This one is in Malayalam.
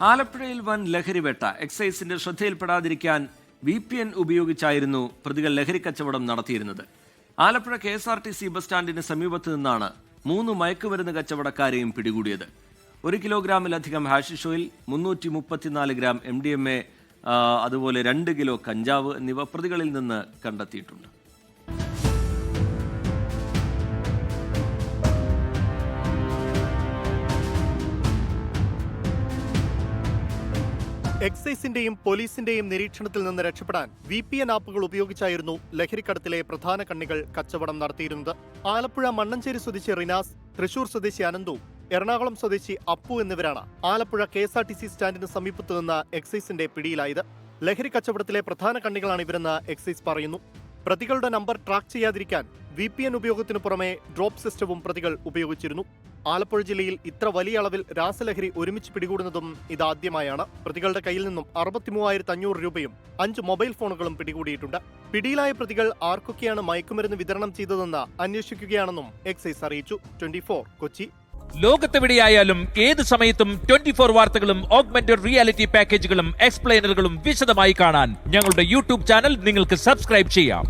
ആലപ്പുഴയിൽ വൻ ലഹരിവേട്ട എക്സൈസിന്റെ ശ്രദ്ധയിൽപ്പെടാതിരിക്കാൻ വി പി എൻ ഉപയോഗിച്ചായിരുന്നു പ്രതികൾ ലഹരി കച്ചവടം നടത്തിയിരുന്നത്. Alappuzha K S R T C bus സ്റ്റാൻഡിന് സമീപത്ത് നിന്നാണ് മൂന്ന് മയക്കുമരുന്ന് കച്ചവടക്കാരെയും പിടികൂടിയത്. ഒരു കിലോഗ്രാമിലധികം ഹാഷിഷോയിൽ മുന്നൂറ്റി മുപ്പത്തിനാല് gram M D M A അതുപോലെ രണ്ട് കിലോ കഞ്ചാവ് എന്നിവ പ്രതികളിൽ നിന്ന് കണ്ടെത്തിയിട്ടുണ്ട്. എക്സൈസിന്റെയും പോലീസിന്റെയും നിരീക്ഷണത്തിൽ നിന്ന് രക്ഷപ്പെടാൻ വി പി എൻ ആപ്പുകൾ ഉപയോഗിച്ചായിരുന്നു ലഹരിക്കടത്തിലെ പ്രധാന കണ്ണികൾ കച്ചവടം നടത്തിയിരുന്നത്. ആലപ്പുഴ മണ്ണഞ്ചേരി സ്വദേശി റിനാസ് തൃശൂർ സ്വദേശി അനന്തു എറണാകുളം സ്വദേശി അപ്പു എന്നിവരാണ് Alappuzha K S R T C സ്റ്റാൻഡിന് സമീപത്ത് നിന്ന് എക്സൈസിന്റെ പിടിയിലായത്. ലഹരി കച്ചവടത്തിലെ പ്രധാന കണ്ണികളാണ് ഇവരെന്ന് എക്സൈസ് പറയുന്നു. പ്രതികളുടെ നമ്പർ ട്രാക്ക് ചെയ്യാതിരിക്കാൻ വി പി എൻ ഉപയോഗത്തിനു പുറമെ ഡ്രോപ്പ് സിസ്റ്റവും പ്രതികൾ ഉപയോഗിച്ചിരുന്നു. ആലപ്പുഴ ജില്ലയിൽ ഇത്ര വലിയ അളവിൽ രാസലഹരി ഒരുമിച്ച് പിടികൂടുന്നതും ഇതാദ്യമായാണ്. പ്രതികളുടെ കയ്യിൽ നിന്നും അറുപത്തിമൂവായിരത്തി അഞ്ഞൂറ് രൂപയും അഞ്ച് മൊബൈൽ ഫോണുകളും പിടികൂടിയിട്ടുണ്ട്. പിടിയിലായ പ്രതികൾ ആർക്കൊക്കെയാണ് മയക്കുമരുന്ന് വിതരണം ചെയ്തതെന്ന് അന്വേഷിക്കുകയാണെന്നും എക്സൈസ് അറിയിച്ചു. ട്വന്റി കൊച്ചി. ലോകത്തെവിടെയായാലും ഏത് സമയത്തും ട്വന്റി ഫോർ വാർത്തകളും ഓഗ്മെന്റഡ് റിയാലിറ്റി പാക്കേജുകളും എക്സ്പ്ലെയിനറുകളും വിശദമായി കാണാൻ ഞങ്ങളുടെ യൂട്യൂബ് ചാനൽ നിങ്ങൾക്ക് സബ്സ്ക്രൈബ് ചെയ്യാം.